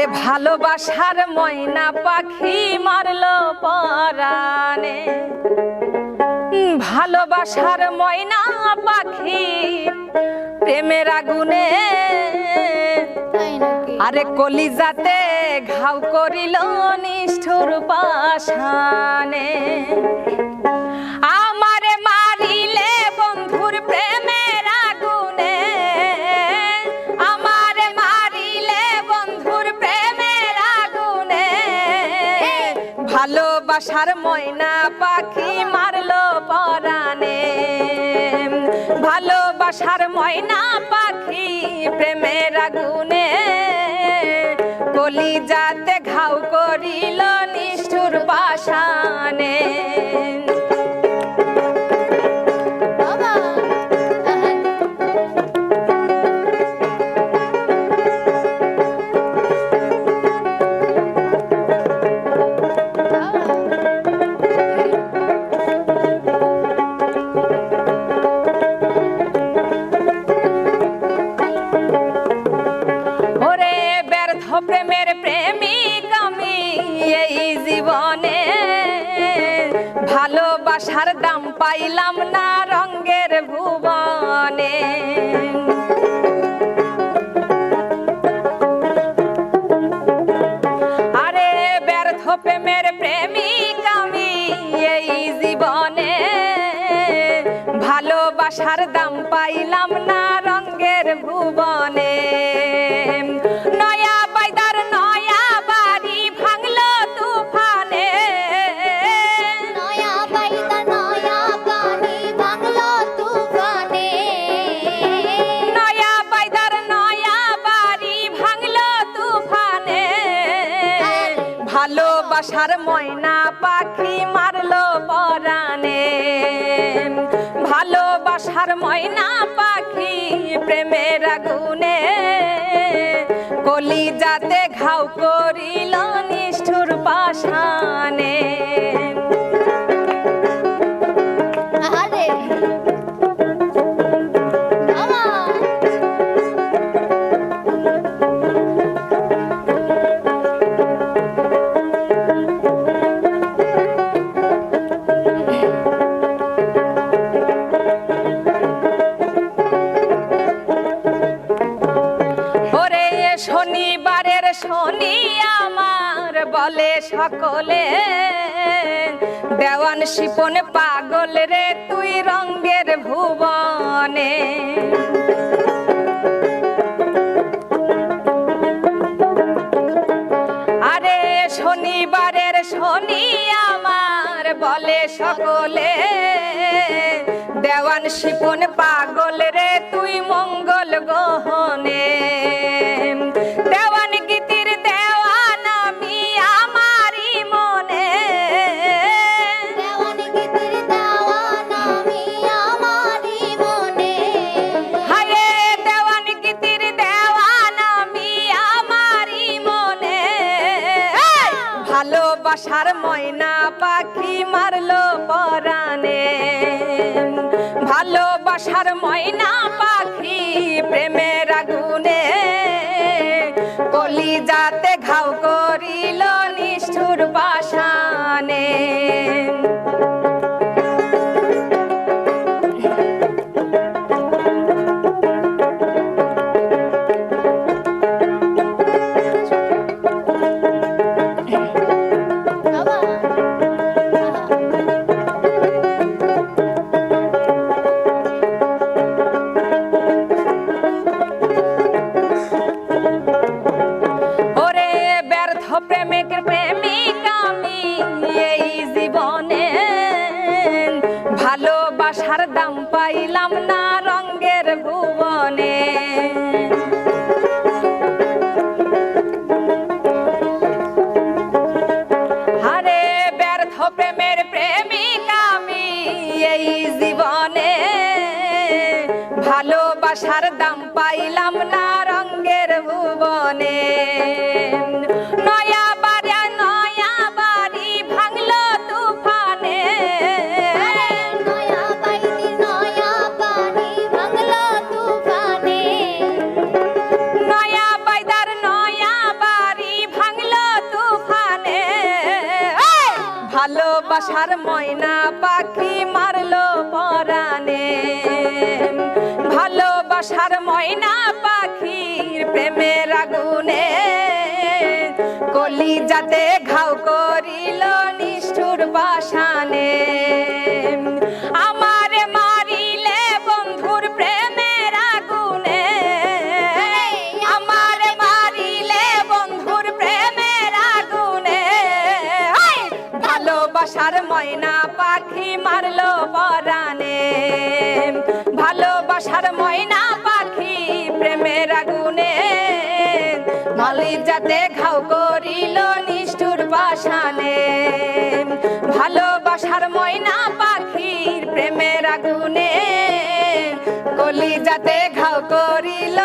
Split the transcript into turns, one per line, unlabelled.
আরে ভালোবাসার ময়না পাখি মারলো পরানে ভালোবাসার ময়না পাখি প্রেমের আগুনে আরে কলিজাতে ঘাও করিল নিষ্ঠুর পাশানে ভালোবাসার ময়না পাখি মারলো পরানে ভালোবাসার ময়না পাখি প্রেমের আগুনে। কলিজাতে ঘাউ করিল নিষ্ঠুর পাশানে প্রেমের প্রেমিক আমি এই জীবনে। ভালোবাসার দাম পাইলাম না রঙ্গের ভুবনে। আরে ব্যর্থ প্রেমের প্রেমিক আমি এই জীবনে। ভালোবাসার দাম পাইলাম না রঙ্গের ভুবনে। ভালোবাসার ময়না পাখি মারলো পরানে ভালোবাসার ময়না পাখি প্রেমের আগুনে। কলিজাতে ঘাউ করিল নিষ্ঠুর পাশানে বলে সকলে। দেওয়ান শিপন পাগল রে, তুই রঙ্গের ভুবনে। আরে শনিবারের শনি আমার বলে সকলে। দেওয়ান শিপন পাগল রে, তুই মঙ্গল গহনে। ভালোবাসার ময়না পাখি মারলো পরানে ভালোবাসার ময়না পাখি প্রেমের পাইলাম না রঙ্গের ভুবনে। হারে ব্যর্থ প্রেমের প্রেমিক আমি এই জীবনে। ভালোবাসার দাম পাইলাম না রঙ্গের ভুবনে। ভালোবাসার ময়না পাখি মারলো পরাণে। ভালোবাসার ময়না পাখির প্রেমের আগুনে কলি যাতে ঘাও করিল নিষ্ঠুর বাসানে। ময়না পাখি মারলো পরাণে। ভালোবাসার ময়না পাখি প্রেমের আগুনে। মালি যাতে ঘাও করিল নিষ্ঠুর বাসানে ভালোবাসার ময়না পাখির প্রেমের আগুনে। কলি যাতে ঘাও করিল